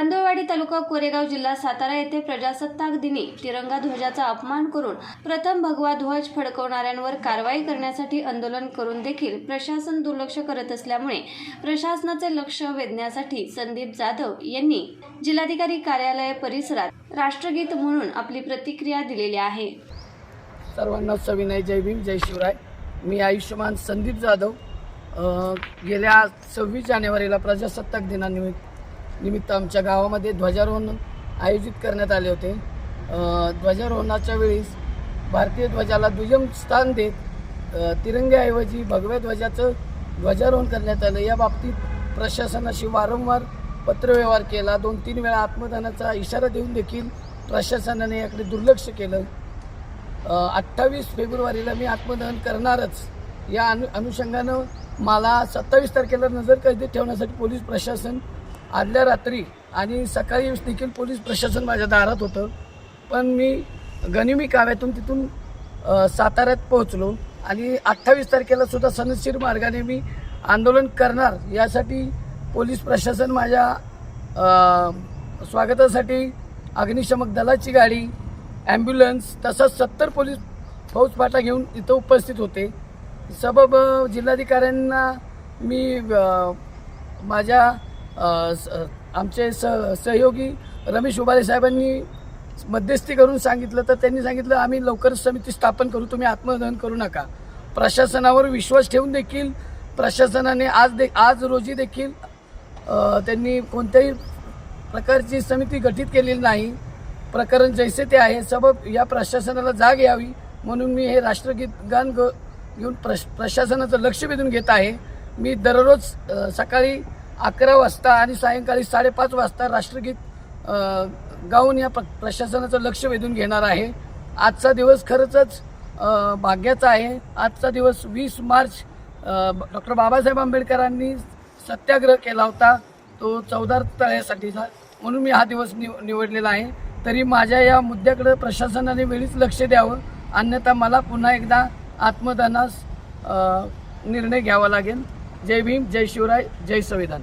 तांदूळवाडी तालुका कोरेगाव जिल्हा सातारा येथे प्रजासत्ताक दिनी तिरंगा ध्वजाचा अपमान करून प्रथम भगवा ध्वज फडकवणाऱ्यांवर कारवाई करण्यासाठी आंदोलन करून देखील प्रशासन दुर्लक्ष करत असल्यामुळे प्रशासनाचे लक्ष वेधण्यासाठी संदीप जाधव यांनी जिल्हाधिकारी कार्यालय परिसरात राष्ट्रगीत म्हणून आपली प्रतिक्रिया दिलेली आहे. सर्वांना सविनय जय भीम जय शिवराय. मी आयुष्यमान संदीप जाधव. गेल्या सव्वीस जानेवारीला प्रजासत्ताक दिनानिमित्त निमित्त आमच्या गावामध्ये ध्वजारोहण आयोजित करण्यात आले होते. ध्वजारोहणाच्या वेळेस भारतीय ध्वजाला दुय्यम स्थान देत तिरंग्याऐवजी भगव्या ध्वजाचं ध्वजारोहण करण्यात आलं. या बाबतीत प्रशासनाशी वारंवार पत्रव्यवहार केला. दोन तीन वेळा आत्मदानाचा इशारा देऊन देखील प्रशासनाने याकडे दुर्लक्ष केलं. अठ्ठावीस फेब्रुवारीला मी आत्मदहन करणारच. या अनु अनुषंगानं मला सत्तावीस तारखेला नजर कैदेत ठेवण्यासाठी पोलीस प्रशासन आदल्या रात्री आणि सकाळी देखील पोलीस प्रशासन माझ्या दारात होतं. पण मी गनिमी काव्यातून तिथून साताऱ्यात पोहोचलो आणि अठ्ठावीस तारखेला सुद्धा सनशीर मार्गाने मी आंदोलन करणार यासाठी पोलीस प्रशासन माझ्या स्वागतासाठी अग्निशमक दलाची गाडी ॲम्ब्युलन्स तसंच सत्तर पोलीस फौजफाटा घेऊन इथं उपस्थित होते. सबब जिल्हाधिकाऱ्यांना मी माझ्या आमचे स सहयोगी रमेश उबाले साहेबांनी मध्यस्थी करून सांगितलं तर त्यांनी सांगितलं आम्ही लवकरच समिती स्थापन करू तुम्ही आत्मदहन करू नका. प्रशासनावर विश्वास ठेवून देखील प्रशासनाने आज दे आज रोजी देखील त्यांनी कोणत्याही प्रकारची समिती गठीत केलेली नाही. प्रकरण जैसे ते आहे सबब या प्रशासनाला जाग यावी म्हणून मी हे राष्ट्रगीत गान ग घेऊन प्रश प्रशासनाचं लक्ष वेधून घेत आहे. मी दररोज सकाळी अकरा वाजता आणि सायंकाळी साडेपाच वाजता राष्ट्रगीत गाऊन या प्र प्रशासनाचं लक्ष वेधून घेणार आहे. आजचा दिवस खरंच भाग्याचा आहे. आजचा दिवस वीस मार्च डॉक्टर बाबासाहेब आंबेडकरांनी सत्याग्रह केला होता. तो चौदार तळ्यासाठीचा. म्हणून मी हा दिवस निव निवडलेला आहे. तरी माझ्या या मुद्द्याकडे प्रशासनाने वेळीच लक्ष द्यावं. अन्यथा मला पुन्हा एकदा आत्मदानास निर्णय घ्यावा लागेल. जय भीम जय शिवराय जय संविधान.